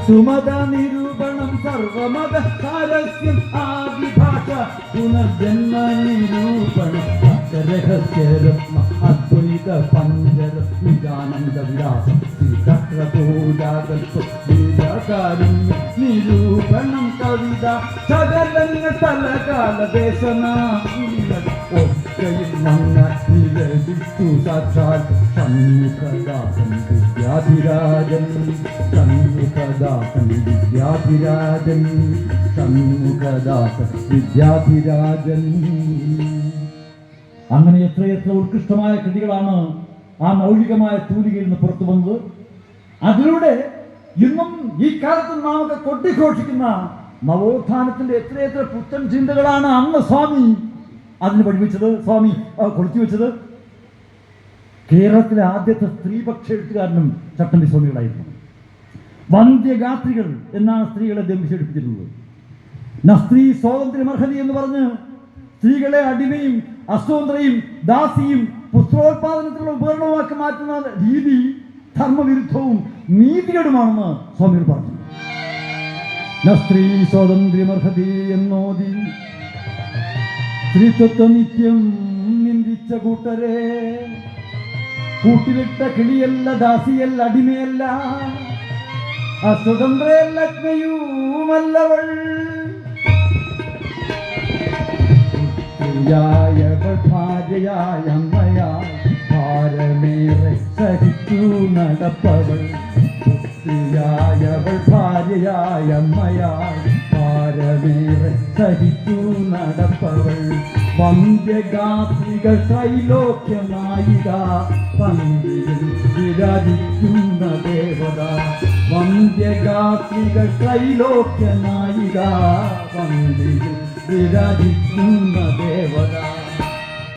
സുമത നിരൂപണം സർവമത സാരസ്യം ആദിഭാഷ പുനർജന്മ നിരൂപണം. രഹസ്യരത്ന അദ്വൈത പഞ്ചരത്നിജാനന്ദ വിലാസം ശ്രീചക്രപൂജാകൽപ്പുരാകാരം നിരൂപണം കവിത സകലങ്ങൾ തലകാല ദേശനാശീലം ഒക്കെയും മങ്ങ നിലവിട്ടു സാക്ഷാൽ സന്മുഖദാസൻ വിദ്യാധിരാജൻ സന്മുഖദാസൻ വിദ്യാധിരാജൻ സന്മുഖദാസൻ വിദ്യാധിരാജൻ അങ്ങനെ എത്രയെത്ര ഉത്കൃഷ്ടമായ കൃതികളാണ് ആ മൗലികമായ തൂലികയിൽ നിന്ന് പുറത്തു വന്നത്. അതിലൂടെ ഇന്നും ഈ കാലത്ത് നാമൊക്കെ കൊട്ടിഘോഷിക്കുന്ന നവോത്ഥാനത്തിന്റെ എത്രയെത്ര പുത്തൻ ചിന്തകളാണ് അന്ന് സ്വാമി അതിന് പഠിപ്പിച്ചത് സ്വാമി കൊളുത്തി വെച്ചത് കേരളത്തിലെ ആദ്യത്തെ സ്ത്രീപക്ഷ എഴുത്തുകാരനും ചട്ടമ്പി സ്വാമികളായിരുന്നു. വന്ധ്യഗാത്രികൾ എന്നാണ് സ്ത്രീകളെ ന സ്ത്രീ സ്വാതന്ത്ര്യം എന്ന് പറഞ്ഞ് സ്ത്രീകളെ അടിമയും അസ്വതന്ത്രയും ദാസിയും പുസ്തകോത്പാദനത്തിലുള്ള ഉപകരണമാക്കി മാറ്റുന്ന രീതി ധർമ്മവിരുദ്ധവും നീതികേടുമാണെന്ന് സ്വാമികൾ പറഞ്ഞു. സ്ത്രീ സ്വാതന്ത്ര്യമർഹതി എന്നോതി സ്ത്രീത്വത്വ നിത്യം നിന്ദിച്ച കൂട്ടരെ. കൂട്ടിലിട്ട കിളിയല്ല ദാസിയല്ല അടിമയല്ല. അസ്വതന്ത്രയല്ല അഗ്നയുമല്ലവൾ സ്ത്രീയായവൾ ഭാര്യയായ അമ്മയായി ഭാരമേറെ സഹിച്ചു നടപ്പവൾ. സ്ത്രീയായവൾ ഭാര്യയായ അമ്മയായി ഭാരമേറെ സഹിച്ചു നടപ്പവൾ. വന്ധ്യഗാത്രികൾ ത്രൈലോക്യ നായിക പന്തിയിൽ വിരാജിക്കുന്ന ദേവത. വന്ധ്യഗാത്രികൾ ത്രൈലോക്യ നായിക വിരാജിക്കുന്ന ദേവത.